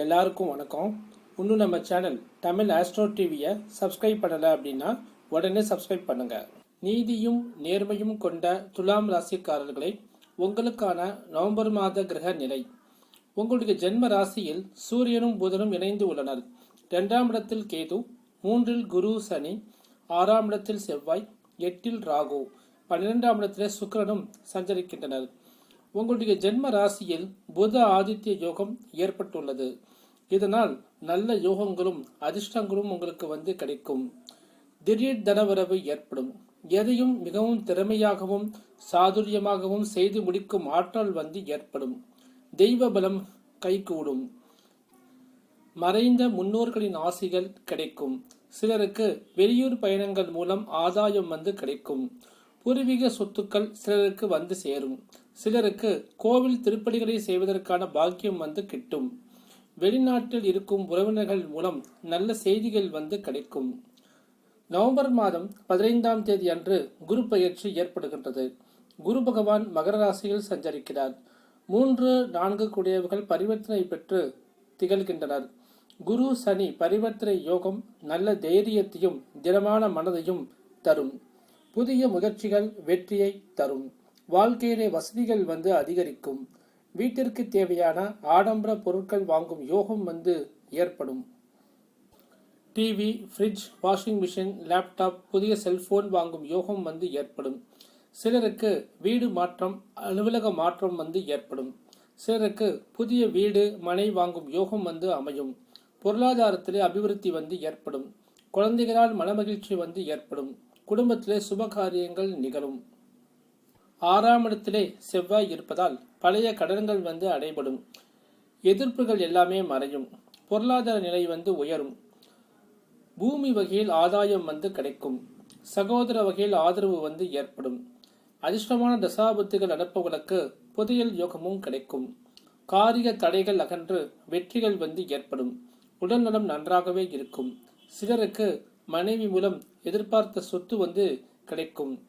எல்லாருக்கும் வணக்கம். இன்னும் நம்ம சேனல் தமிழ் ஆஸ்ட்ரோ டிவியை சப்ஸ்கிரைப் பண்ணலை அப்படின்னா உடனே சப்ஸ்கிரைப் பண்ணுங்க. நீதியும் நேர்மையும் கொண்ட துலாம் ராசிக்காரர்களை உங்களுக்கான நவம்பர் மாத கிரக நிலை. உங்களுடைய ஜென்ம ராசியில் சூரியனும் புதனும் இணைந்து உள்ளனர். இரண்டாம் இடத்தில் கேது மூன்றில் குரு சனி ஆறாம் இடத்தில் செவ்வாய் எட்டில் ராகு. பன்னிரெண்டாம் இடத்தில் சுக்கரனும் சஞ்சரிக்கின்றனர். உங்களுடைய ஜென்ம ராசியில் புத ஆதித்ய யோகம் ஏற்பட்டுள்ளது. இதனால் நல்ல யோகங்களும் அதிர்ஷ்டங்களும் உங்களுக்கு வந்து கிடைக்கும். திடீர் தனவரவு ஏற்படும். எதையும் மிகவும் திறமையாகவும் சாதுரியமாகவும் செய்து முடிக்கும் ஆற்றல் வந்து ஏற்படும். தெய்வ பலம் கைகூடும். மறைந்த முன்னோர்களின் ஆசிகள் கிடைக்கும். சிலருக்கு வெளியூர் பயணங்கள் மூலம் ஆதாயம் வந்து கிடைக்கும். பூர்வீக சொத்துக்கள் சிலருக்கு வந்து சேரும். சிலருக்கு கோவில் திருப்பணிகளை செய்வதற்கான பாக்கியம் வந்து கிட்டும். வெளிநாட்டில் இருக்கும் உறவினர்கள் மூலம் நல்ல செய்திகள் வந்து கிடைக்கும். நவம்பர் மாதம் பதினைந்தாம் தேதி அன்று குரு பயிற்சி ஏற்படுகின்றது. குரு பகவான் மகர ராசியில் சஞ்சரிக்கிறார். மூன்று நான்கு குடையவர்கள் பரிவர்த்தனை பெற்று திகழ்கின்றனர். குரு சனி பரிவர்த்தனை யோகம் நல்ல தைரியத்தையும் திடமான மனதையும் தரும். புதிய முயற்சிகள் வெற்றியை தரும். வாழ்க்கையிலே வசதிகள் வந்து அதிகரிக்கும். வீட்டிற்கு தேவையான ஆடம்பர பொருட்கள் வாங்கும் யோகம் வந்து ஏற்படும். TV fridge washing machine laptop புதிய செல்போன் வாங்கும் யோகம் வந்து ஏற்படும். சிலருக்கு வீடு மாற்றம் அலுவலக மாற்றம் வந்து ஏற்படும். சிலருக்கு புதிய வீடு மனை வாங்கும் யோகம் வந்து அமையும். பொருளாதாரத்திலே அபிவிருத்தி வந்து ஏற்படும். குழந்தைகளால் மனமகிழ்ச்சி வந்து ஏற்படும். குடும்பத்திலே சுப காரியங்கள் நிகழும். ஆறாம் இடத்திலே செவ்வாய் இருப்பதால் பழைய கடன்கள் வந்து அடைபடும். எதிர்ப்புகள் எல்லாமே மறையும். பொருளாதார நிலை வந்து உயரும். பூமி வகையில் ஆதாயம் வந்து கிடைக்கும். சகோதர வகையில் ஆதரவு வந்து ஏற்படும். அதிர்ஷ்டமான தசாபத்துகள் நடப்பவர்களுக்கு புதையல் யோகமும் கிடைக்கும். காரிய தடைகள் அகன்று வெற்றிகள் வந்து ஏற்படும். உடல்நலம் நன்றாகவே இருக்கும். சிலருக்கு மனைவி மூலம் எதிர்பார்த்த சொத்து வந்து கிடைக்கும்.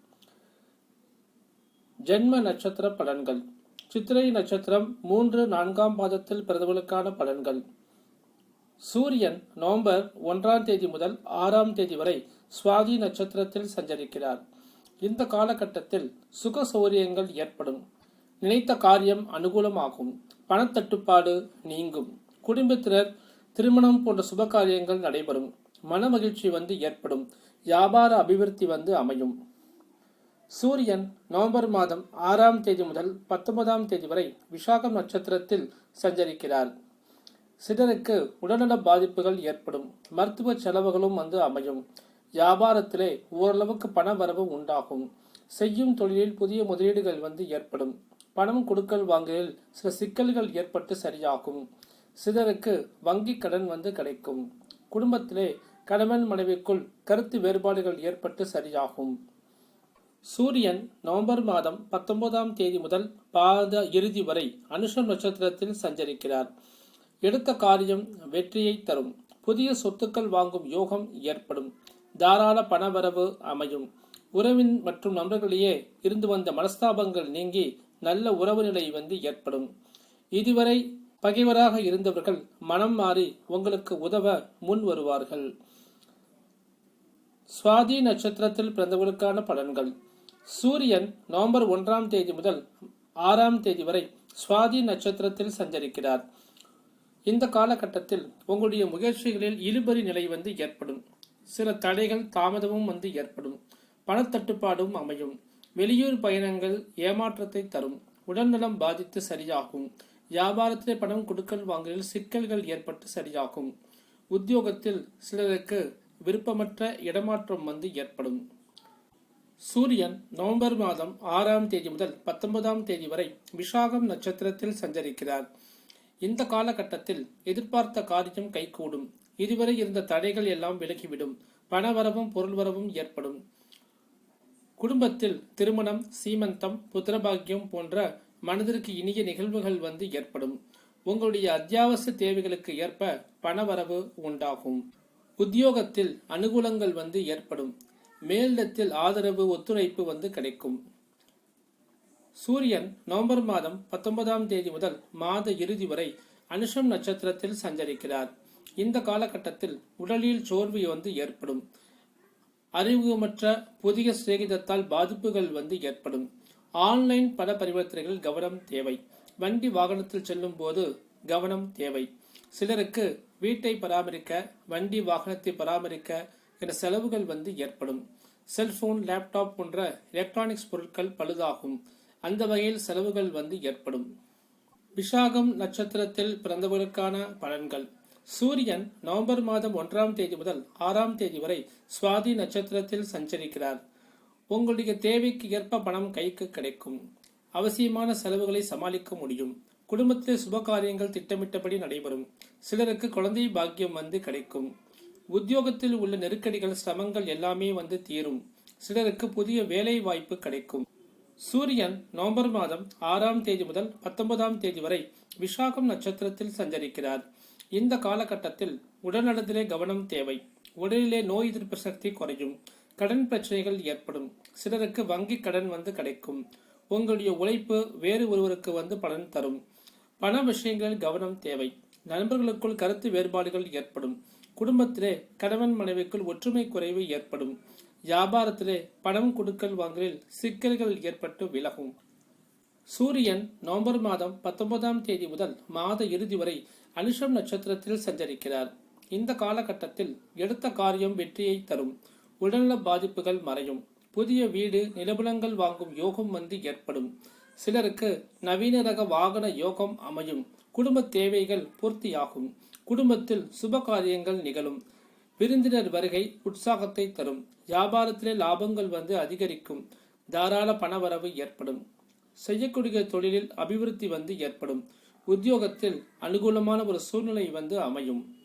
ஜென்ம நட்சத்திர பலன்கள். சித்திரை நட்சத்திரம் மூன்று நான்காம் பாதத்தில் பிறந்தவர்களுக்கான பலன்கள். சூரியன் நவம்பர் ஒன்றாம் தேதி முதல் ஆறாம் தேதி வரை சுவாதி நட்சத்திரத்தில் சஞ்சரிக்கிறார். இந்த காலகட்டத்தில் சுக சௌரியங்கள் ஏற்படும். நினைத்த காரியம் அனுகூலமாகும். பணத்தட்டுப்பாடு நீங்கும். குடும்பத்தினர் திருமணம் போன்ற சுப காரியங்கள் நடைபெறும். மன மகிழ்ச்சி வந்து ஏற்படும். வியாபார அபிவிருத்தி வந்து அமையும். சூரியன் நவம்பர் மாதம் ஆறாம் தேதி முதல் பத்தொன்பதாம் தேதி வரை விசாகம் நட்சத்திரத்தில் சஞ்சரிக்கிறார். சிலருக்கு உடல்நல பாதிப்புகள் ஏற்படும். மருத்துவ செலவுகளும் வந்து அமையும். வியாபாரத்திலே ஓரளவுக்கு பண வரவு உண்டாகும். செய்யும் தொழிலில் புதிய முதலீடுகள் வந்து ஏற்படும். பணம் கொடுக்கல் வாங்கலில் சில சிக்கல்கள் ஏற்பட்டு சரியாகும். சிலருக்கு வங்கி கடன் வந்து கிடைக்கும். குடும்பத்திலே கணவன் மனைவிக்குள் கருத்து வேறுபாடுகள் ஏற்பட்டு சரியாகும். சூரியன் நவம்பர் மாதம் பத்தொன்பதாம் தேதி முதல் பாத இறுதி வரை அனுஷம் நட்சத்திரத்தில் சஞ்சரிக்கிறார். எடுத்த காரியம் வெற்றியை தரும். புதிய சொத்துக்கள் வாங்கும் யோகம் ஏற்படும். தாராள பணவரவு அமையும். உறவின் மற்றும் நண்பர்களிடையே இருந்து வந்த மனஸ்தாபங்கள் நீங்கி நல்ல உறவு நிலை வந்து ஏற்படும். இதுவரை பகைவராக இருந்தவர்கள் மனம் மாறி உங்களுக்கு உதவ முன் வருவார்கள். சுவாதி நட்சத்திரத்தில் பிறந்தவர்களுக்கான பலன்கள். சூரியன் நவம்பர் ஒன்றாம் தேதி முதல் ஆறாம் தேதி வரை சுவாதி நட்சத்திரத்தில் சஞ்சரிக்கிறார். இந்த காலகட்டத்தில் உங்களுடைய முயற்சிகளில் இழுபறி நிலை வந்து ஏற்படும். சில தடைகள் தாமதமும் வந்து ஏற்படும். பணத்தட்டுப்பாடும் அமையும். வெளியூர் பயணங்கள் ஏமாற்றத்தை தரும். உடல்நலம் பாதித்து சரியாகும். வியாபாரத்திலே பணம் கொடுக்கல் வாங்கலில் சிக்கல்கள் ஏற்பட்டு சரியாகும். உத்தியோகத்தில் சிலருக்கு விருப்பமற்ற இடமாற்றம் வந்து ஏற்படும். சூரியன் நவம்பர் மாதம் ஆறாம் தேதி முதல் பத்தொன்பதாம் தேதி வரை விஷாகம் நட்சத்திரத்தில் சஞ்சரிக்கிறார். இந்த காலகட்டத்தில் எதிர்பார்த்த காரியம் கைகூடும். இதுவரை இருந்த தடைகள் எல்லாம் விலகிவிடும். பணவரவும் பொருள்வரவும் ஏற்படும். குடும்பத்தில் திருமணம் சீமந்தம் புத்திரபாகியம் போன்ற மனதிற்கு இனிய நிகழ்வுகள் வந்து ஏற்படும். உங்களுடைய அத்தியாவசிய தேவைகளுக்கு ஏற்ப பணவரவு உண்டாகும். உத்தியோகத்தில் அனுகூலங்கள் வந்து ஏற்படும். மேலிடத்தில் ஆதரவு ஒத்துழைப்பு வந்து கிடைக்கும். சூரியன் நவம்பர் மாதம் பத்தொன்பதாம் தேதி முதல் மாத இறுதி வரை அனுஷம் நட்சத்திரத்தில் சஞ்சரிக்கிறார். இந்த காலகட்டத்தில் உடலில் சோர்வு வந்து ஏற்படும். அறிமுகமற்ற புதிய சிநேகிதத்தால் பாதிப்புகள் வந்து ஏற்படும். ஆன்லைன் பண பரிவர்த்தனைகள் கவனம் தேவை. வண்டி வாகனத்தில் செல்லும் போது கவனம் தேவை. சிலருக்கு வீட்டை பராமரிக்க வண்டி வாகனத்தை பராமரிக்க என்ற செலவுகள் வந்து ஏற்படும். செல்போன் லேப்டாப் போன்ற எலக்ட்ரானிக்ஸ் பொருட்கள் பழுதாகும். அந்த வகையில் செலவுகள் வந்து ஏற்படும். விஷாகம் நட்சத்திரத்தில் பிறந்தவர்களுக்கான பலன்கள். சூரியன் நவம்பர் மாதம் ஒன்றாம் தேதி முதல் ஆறாம் தேதி வரை சுவாதி நட்சத்திரத்தில் சஞ்சரிக்கிறார். உங்களுடைய தேவைக்கு ஏற்ப பணம் கைக்கு கிடைக்கும். அவசியமான செலவுகளை சமாளிக்க முடியும். குடும்பத்தில் சுப காரியங்கள் திட்டமிட்டபடி நடைபெறும். சிலருக்கு குழந்தை பாக்கியம் வந்து கிடைக்கும். உத்தியோகத்தில் உள்ள நெருக்கடிகள் சிரமங்கள் எல்லாமே வந்து தீரும். சிலருக்கு புதிய வேலை வாய்ப்பு கிடைக்கும். சூரியன் நவம்பர் மாதம் ஆறாம் தேதி முதல் பத்தொன்பதாம் தேதி வரை விசாகம் நட்சத்திரத்தில் சஞ்சரிக்கிறார். இந்த காலகட்டத்தில் உடல்நலத்திலே கவனம் தேவை. உடலிலே நோய் எதிர்ப்பு சக்தி குறையும். கடன் பிரச்சனைகள் ஏற்படும். சிலருக்கு வங்கி கடன் வந்து கிடைக்கும். உங்களுடைய உழைப்பு வேறு ஒருவருக்கு வந்து பலன் தரும். பண விஷயங்களில் கவனம் தேவை. நண்பர்களுக்குள் கருத்து வேறுபாடுகள் ஏற்படும். குடும்பத்திலே கணவன் மனைவிக்குள் ஒற்றுமை குறைவு ஏற்படும். வியாபாரத்திலே பணம் கொடுக்கல் வாங்கலில் சிக்கல்கள் ஏற்பட்டு விலகும். சூரியன் நவம்பர் மாதம் பத்தொன்பதாம் தேதி முதல் மாத இறுதி வரை அனுஷம் நட்சத்திரத்தில் சஞ்சரிக்கிறார். இந்த காலகட்டத்தில் எடுத்த காரியம் வெற்றியை தரும். உடல்நல பாதிப்புகள் மறையும். புதிய வீடு நிலபுலங்கள் வாங்கும் யோகம் வந்து ஏற்படும். சிலருக்கு நவீன ரக வாகன யோகம் அமையும். குடும்ப தேவைகள் பூர்த்தியாகும். குடும்பத்தில் சுப காரியங்கள் நிகழும். விருந்தினர் வருகை உற்சாகத்தை தரும். வியாபாரத்திலே லாபங்கள் வந்து அதிகரிக்கும். தாராள பணவரவு ஏற்படும். செய்யக்கூடிய தொழிலில் அபிவிருத்தி வந்து ஏற்படும். உத்தியோகத்தில் அனுகூலமான ஒரு சூழ்நிலை வந்து அமையும்.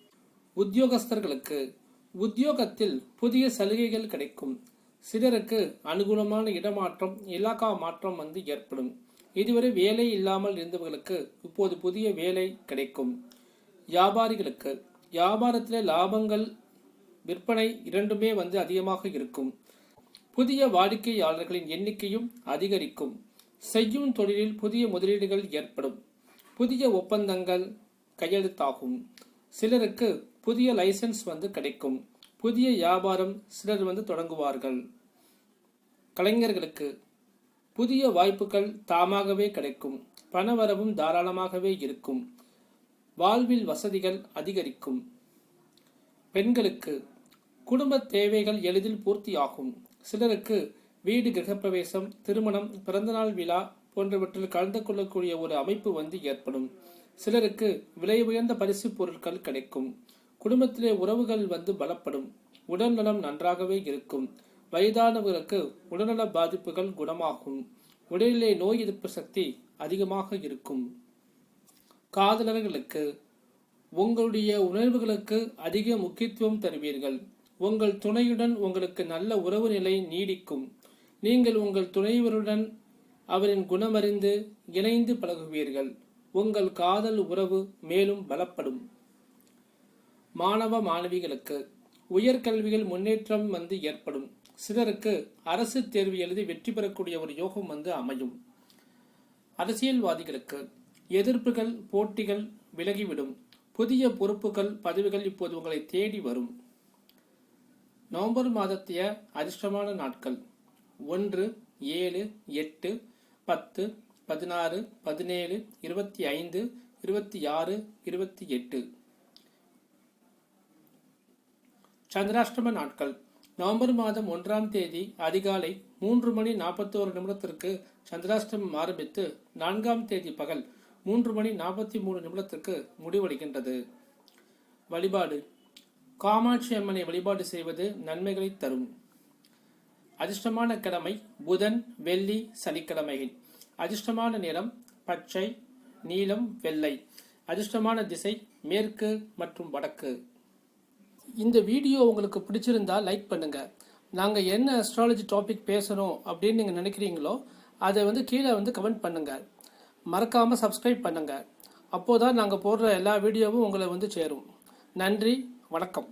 உத்தியோகஸ்தர்களுக்கு உத்தியோகத்தில் புதிய சலுகைகள் கிடைக்கும். சிலருக்கு அனுகூலமான இடமாற்றம் இலாக்கா மாற்றம் வந்து ஏற்படும். இதுவரை வேலை இல்லாமல் இருந்தவர்களுக்கு இப்போது புதிய வேலை கிடைக்கும். வியாபாரிகளுக்கு வியாபாரத்தில் லாபங்கள் விற்பனை இரண்டுமே வந்து அதிகமாக இருக்கும். புதிய வாடிக்கையாளர்களின் எண்ணிக்கையும் அதிகரிக்கும். செய்யும் தொழிலில் புதிய முதலீடுகள் ஏற்படும். புதிய ஒப்பந்தங்கள் கையெழுத்தாகும். சிலருக்கு புதிய லைசன்ஸ் வந்து கிடைக்கும். புதிய வியாபாரம் சிலர் வந்து தொடங்குவார்கள். கலைஞர்களுக்கு புதிய வாய்ப்புகள் தாமாகவே கிடைக்கும். பணவரவும் தாராளமாகவே இருக்கும். வாழ்வில் வசதிகள் அதிகரிக்கும். பெண்களுக்கு குடும்ப தேவைகள் எளிதில் பூர்த்தியாகும். சிலருக்கு வீடு கிரகப்பிரவேசம் திருமணம் பிறந்தநாள் விழா போன்றவற்றில் கலந்து கொள்ளக்கூடிய ஒரு அமைப்பு வந்து ஏற்படும். சிலருக்கு விலை உயர்ந்த பரிசு பொருட்கள் கிடைக்கும். குடும்பத்திலே உறவுகள் வந்து பலப்படும். உடல் நலம் நன்றாகவே இருக்கும். வயதானவர்களுக்கு உடல்நல பாதிப்புகள் குணமாகும். உடலிலே நோய் எதிர்ப்பு சக்தி அதிகமாக இருக்கும். காதலர்களுக்கு உங்களுடைய உணர்வுகளுக்கு அதிக முக்கியத்துவம் தருவீர்கள். உங்கள் துணையுடன் உங்களுக்கு நல்ல உறவு நிலை நீடிக்கும். நீங்கள் உங்கள் துணைவருடன் அவரின் குணமறிந்து இணைந்து பழகுவீர்கள். உங்கள் காதல் உறவு மேலும் பலப்படும். மாணவ மாணவிகளுக்கு உயர்கல்வியில் முன்னேற்றம் வந்து ஏற்படும். சிலருக்கு அரசு தேர்வு எழுதி வெற்றி பெறக்கூடிய ஒரு யோகம் வந்து அமையும். அரசியல்வாதிகளுக்கு எதிர்ப்புகள் போட்டிகள் விலகிவிடும். புதிய பொறுப்புகள் பதவிகள் இப்போது உங்களை தேடி வரும். நவம்பர் மாதத்திய அதிர்ஷ்டமான நாட்கள். ஒன்று ஏழு எட்டு பத்து பதினாறு பதினேழு இருபத்தி ஐந்து இருபத்தி ஆறு இருபத்தி எட்டு. சந்திராஷ்டம நாட்கள். நவம்பர் மாதம் ஒன்றாம் தேதி அதிகாலை மூன்று மணி நாற்பத்தோரு நிமிடத்திற்கு சந்திராஷ்டமம் ஆரம்பித்து நான்காம் தேதி பகல் மூன்று மணி நாற்பத்தி மூணு நிமிடத்திற்கு முடிவடைகின்றது. வழிபாடு. காமாட்சி அம்மனை வழிபாடு செய்வது நன்மைகளை தரும். அதிர்ஷ்டமான கிழமை புதன் வெள்ளி சனிக்கிழமைகள் அதிர்ஷ்டமான நிறம் பச்சை நீலம் வெள்ளை. அதிர்ஷ்டமான திசை மேற்கு மற்றும் வடக்கு. இந்த வீடியோ உங்களுக்கு பிடிச்சிருந்தா லைக் பண்ணுங்கள் நாங்கள் என்ன அஸ்ட்ராலஜி டாபிக் பேசணும் அப்படின்னு நீங்கள் நினைக்கிறீங்களோ அதை வந்து கீழே வந்து கமெண்ட் பண்ணுங்கள் மறக்காமல் சப்ஸ்கிரைப் பண்ணுங்கள் அப்போதான் நாங்கள் போடுற எல்லா வீடியோவும் உங்களை வந்து சேரும். நன்றி வணக்கம்.